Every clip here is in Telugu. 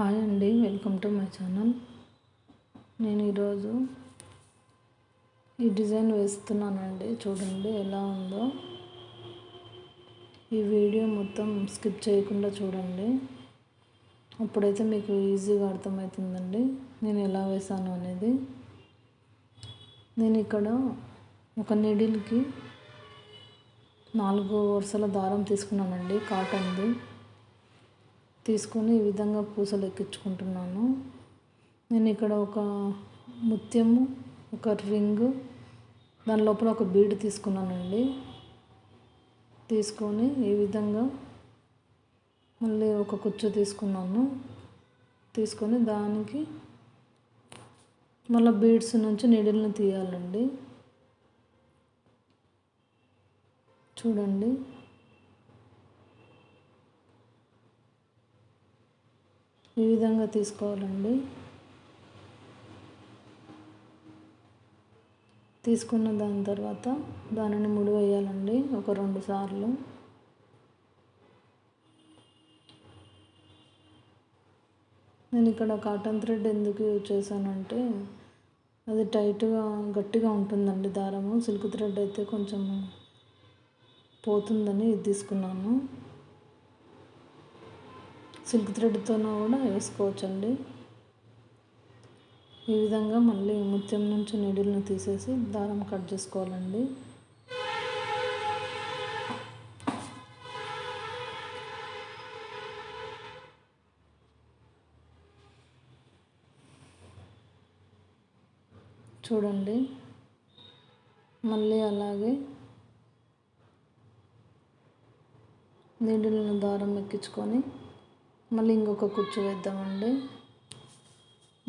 హాయ్ అండి వెల్కమ్ టు మై ఛానల్. నేను ఈరోజు ఈ డిజైన్ వేస్తున్నానండి చూడండి ఎలా ఉందో. ఈ వీడియో మొత్తం స్కిప్ చేయకుండా చూడండి. అప్పుడైతే మీకు ఈజీగా అర్థమవుతుందండి నేను ఎలా వేసాను అనేది. నేను ఇక్కడ ఒక నిడిల్కి నాలుగు వరుసల దారం తీసుకున్నానండి కాటన్ది తీసుకొని ఈ విధంగా పూసలు ఎక్కించుకుంటున్నాను. నేను ఇక్కడ ఒక ముత్యము ఒక రింగు దాని లోపల ఒక బీడ్ తీసుకున్నానండి. తీసుకొని ఈ విధంగా మళ్ళీ ఒక కుచ్చు తీసుకున్నాను. తీసుకొని దానికి మళ్ళీ బీడ్స్ నుంచి నీడిల్ని తీయాలండి. చూడండి. ఈ విధంగా తీసుకోవాలండి. తీసుకున్న దాని తర్వాత దానిని ముడివేయాలండి ఒక రెండు సార్లు. నేను ఇక్కడ కాటన్ థ్రెడ్ ఎందుకు యూజ్ చేశానంటే అది టైట్గా గట్టిగా ఉంటుందండి దారము. సిల్క్ థ్రెడ్ అయితే కొంచెం పోతుందని ఇది తీసుకున్నాను. సిల్క్ థ్రెడ్తోనూ కూడా వేసుకోవచ్చండి. ఈ విధంగా మళ్ళీ ముత్యం నుంచి నీడిల్ని తీసేసి దారం కట్ చేసుకోవాలండి. చూడండి. మళ్ళీ అలాగే నీడిల్ని దారం ఎక్కించుకొని మళ్ళీ ఇంకొక కుచ్చు వేద్దామండి.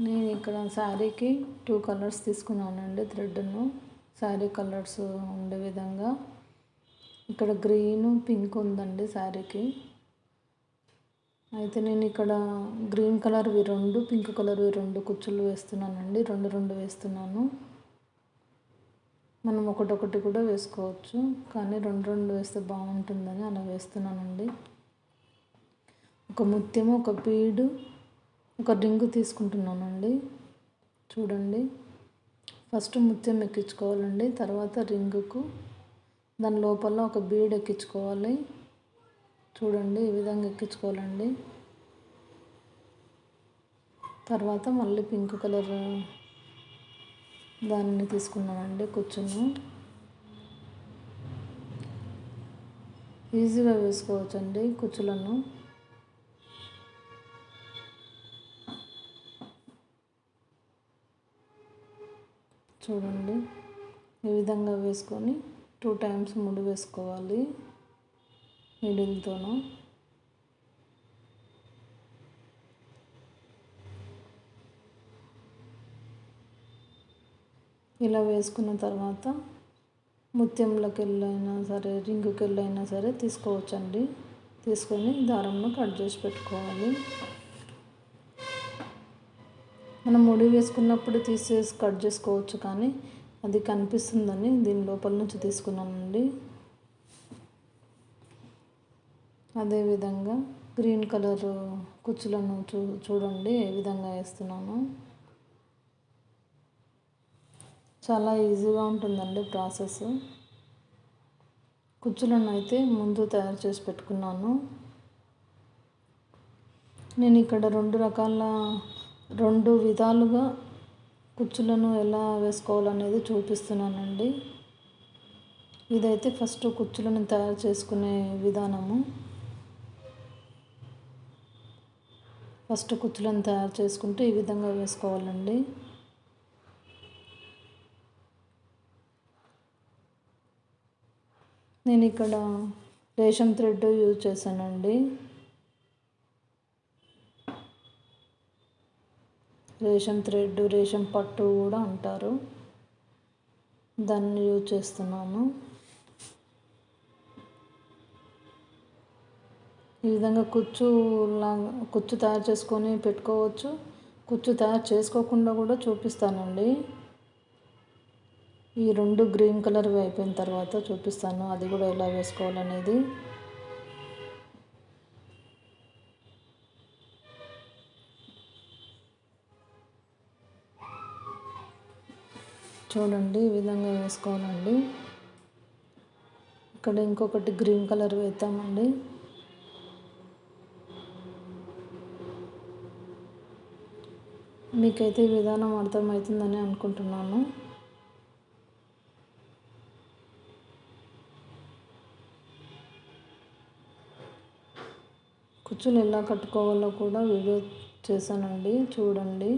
నేను ఇక్కడ శారీకి టూ కలర్స్ తీసుకున్నానండి థ్రెడ్ను శారీ కలర్స్ ఉండే విధంగా. ఇక్కడ గ్రీన్ పింక్ ఉందండి శారీకి. అయితే నేను ఇక్కడ గ్రీన్ కలర్వి రెండు పింక్ కలర్వి రెండు కుచ్చులు వేస్తున్నానండి. రెండు రెండు వేస్తున్నాను. మనం ఒకటొకటి కూడా వేసుకోవచ్చు. కానీ రెండు రెండు వేస్తే బాగుంటుందని అలా వేస్తున్నానండి. ఒక ముత్యము ఒక బీడు ఒక రింగు తీసుకుంటున్నానండి. చూడండి. ఫస్ట్ ముత్యం ఎక్కించుకోవాలండి. తర్వాత రింగుకు దాని లోపల ఒక బీడ్ ఎక్కించుకోవాలి. చూడండి ఈ విధంగా ఎక్కించుకోవాలండి. తర్వాత మళ్ళీ పింక్ కలర్ దాన్ని తీసుకున్నానండి కూర్చుని ఈజీగా వేసుకోవచ్చండి కుచ్చులను. చూడండి. ఈ విధంగా వేసుకొని టూ టైమ్స్ ముడి వేసుకోవాలి మిడిల్తోనూ ఇలా వేసుకున్న తర్వాత ముత్యంలోకి వెళ్ళైనా సరే రింగుకి వెళ్ళైనా సరే తీసుకోవచ్చండి. తీసుకొని దారంను కట్ చేసి పెట్టుకోవాలి. మనం ముడి వేసుకున్నప్పుడు తీసేసి కట్ చేసుకోవచ్చు కానీ అది కనిపిస్తుందని దీని లోపల నుంచి తీసుకున్నానండి. అదేవిధంగా గ్రీన్ కలర్ కుచ్చులను చూ చూడండి ఏ విధంగా వేస్తున్నాను. చాలా ఈజీగా ఉంటుందండి ప్రాసెస్. కుచ్చులను అయితే ముందు తయారు చేసి పెట్టుకున్నాను. నేను ఇక్కడ రెండు రకాల రెండు విధాలుగా కుచ్చులను ఎలా వేసుకోవాలనేది చూపిస్తున్నానండి. ఇదైతే ఫస్ట్ కుచ్చులను తయారు చేసుకునే విధానము. ఫస్ట్ కుచ్చులను తయారు చేసుకుంటే ఈ విధంగా వేసుకోవాలండి. నేను ఇక్కడ రేషం థ్రెడ్ యూజ్ చేశానండి. రేషం థ్రెడ్ రేషం పట్టు కూడా అంటారు. దాన్ని యూజ్ చేస్తున్నాను. ఈ విధంగా కుచ్చు కుచ్చు తయారు చేసుకొని పెట్టుకోవచ్చు. కుచ్చు తయారు చేసుకోకుండా కూడా చూపిస్తానండి. ఈ రెండు గ్రీన్ కలర్ అయిపోయిన తర్వాత చూపిస్తాను. అది కూడా ఎలా వేసుకోవాలనేది. చూడండి ఈ విధంగా వేసుకోవాలండి. ఇక్కడ ఇంకొకటి గ్రీన్ కలర్ వేద్దామండి. మీకైతే ఈ విధానం అర్థమవుతుందని అనుకుంటున్నాను. కుచ్చులు ఎలా కట్టుకోవాలో కూడా వీడియో చేశానండి. చూడండి.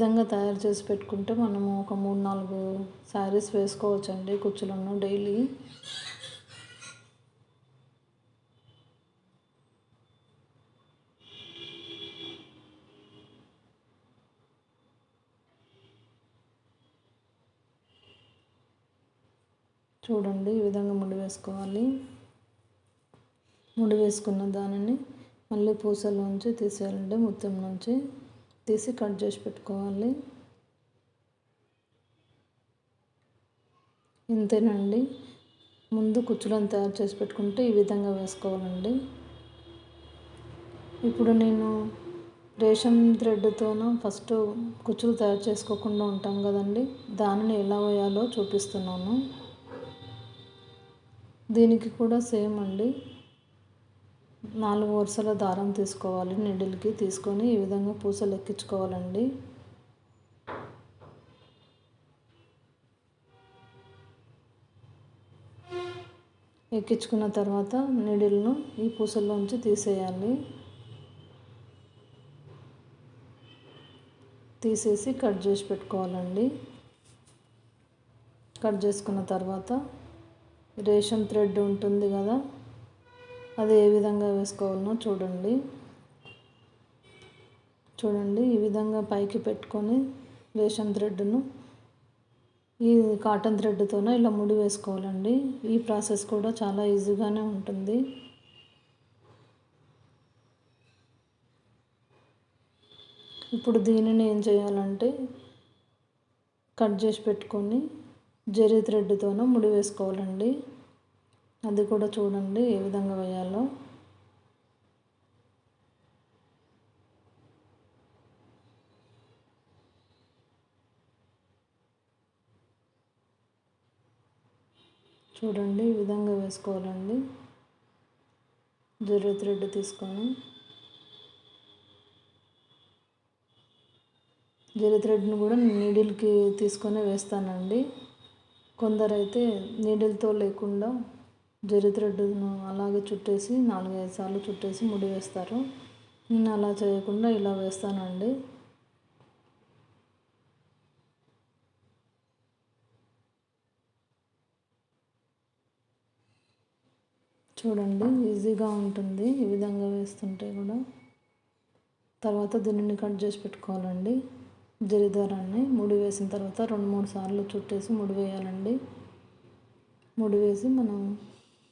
విధంగా తయారు చేసి పెట్టుకుంటే మనము ఒక మూడు నాలుగు శారీస్ వేసుకోవచ్చండి కుచ్చులను డైలీ. చూడండి ఈ విధంగా ముడి వేసుకోవాలి. ముడి వేసుకున్న దానిని మళ్ళీ పూసలోంచి తీసేయాలండి ముత్యం నుంచి తీసి కట్ చేసి పెట్టుకోవాలి. ఇంతేనండి. ముందు కుచ్చులను తయారు చేసి పెట్టుకుంటే ఈ విధంగా వేసుకోవాలండి. ఇప్పుడు నేను రేషన్ థ్రెడ్తోన ఫస్ట్ కుచ్చులు తయారు చేసుకోకుండా ఉంటాం కదండి. దానిని ఎలా వేయాలో చూపిస్తున్నాను. దీనికి కూడా సేమ్ అండి. నాలుగు వరుసల దారం తీసుకోవాలి. నిడిల్కి తీసుకొని ఈ విధంగా పూసలు ఎక్కించుకోవాలండి ఎక్కించుకున్న తర్వాత నీడిల్ను ఈ పూసల్లోంచి తీసేయాలి. తీసేసి కట్ చేసి పెట్టుకోవాలండి. కట్ చేసుకున్న తర్వాత రేషన్ థ్రెడ్ ఉంటుంది కదా అది ఏ విధంగా వేసుకోవాలనో చూడండి. చూడండి ఈ విధంగా పైకి పెట్టుకొని రేషన్ థ్రెడ్ను ఈ కాటన్ థ్రెడ్తోనే ఇలా ముడి వేసుకోవాలండి. ఈ ప్రాసెస్ కూడా చాలా ఈజీగానే ఉంటుంది. ఇప్పుడు దీనిని ఏం చేయాలంటే కట్ చేసి పెట్టుకొని జరీ థ్రెడ్తోనూ ముడి వేసుకోవాలండి. అది కూడా చూడండి ఏ విధంగా వేయాలో. చూడండి ఈ విధంగా వేసుకోవాలండి. జరీ థ్రెడ్ తీసుకొని. జరీ థ్రెడ్ని కూడా నీడిల్కి తీసుకొని వేస్తానండి. కొందరైతే నీడిల్తో లేకుండా జరీ థ్రెడ్ను అలాగే చుట్టేసి నాలుగైదు సార్లు చుట్టేసి ముడి వేస్తారు. నేను అలా చేయకుండా ఇలా వేస్తానండి. చూడండి ఈజీగా ఉంటుంది ఈ విధంగా వేస్తుంటే కూడా. తర్వాత దీనిని కట్ చేసి పెట్టుకోవాలండి. జరిదారాన్ని ముడి వేసిన తర్వాత రెండు మూడు సార్లు చుట్టేసి ముడి వేయాలండి. ముడి వేసి మనం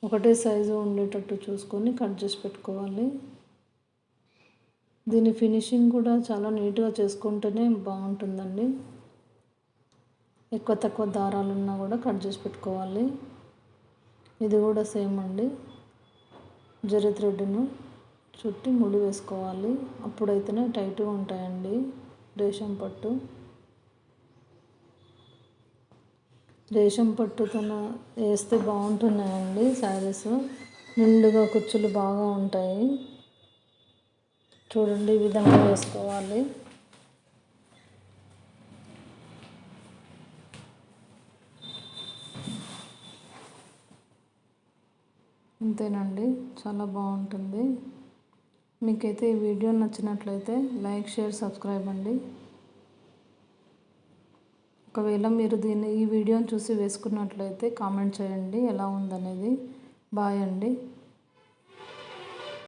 ఒకటే సైజు ఉండేటట్టు చూసుకొని కట్ చేసి పెట్టుకోవాలి. దీని ఫినిషింగ్ కూడా చాలా నీట్గా చేసుకుంటేనే బాగుంటుందండి. ఎక్కువ తక్కువ దారాలు ఉన్నా కూడా కట్ చేసి పెట్టుకోవాలి. ఇది కూడా సేమ్ అండి. జరి థ్రెడ్ను చుట్టి ముడి వేసుకోవాలి. అప్పుడైతేనే టైట్గా ఉంటాయండి రేషం పట్టు. రేషం పట్టుతోన వేస్తే బాగుంటున్నాయండి శారీస్. నిండుగా కుచ్చులు బాగా ఉంటాయి. చూడండి ఈ విధంగా వేసుకోవాలి. అంతేనండి చాలా బాగుంటుంది. మీకైతే ఈ వీడియో నచ్చినట్లయితే లైక్ షేర్ సబ్స్క్రైబ్ అండి. ఒకవేళ మీరు దీన్ని ఈ వీడియోని చూసి వేసుకున్నట్లయితే కామెంట్ చేయండి ఎలా ఉందనేది. బాయ్ అండి.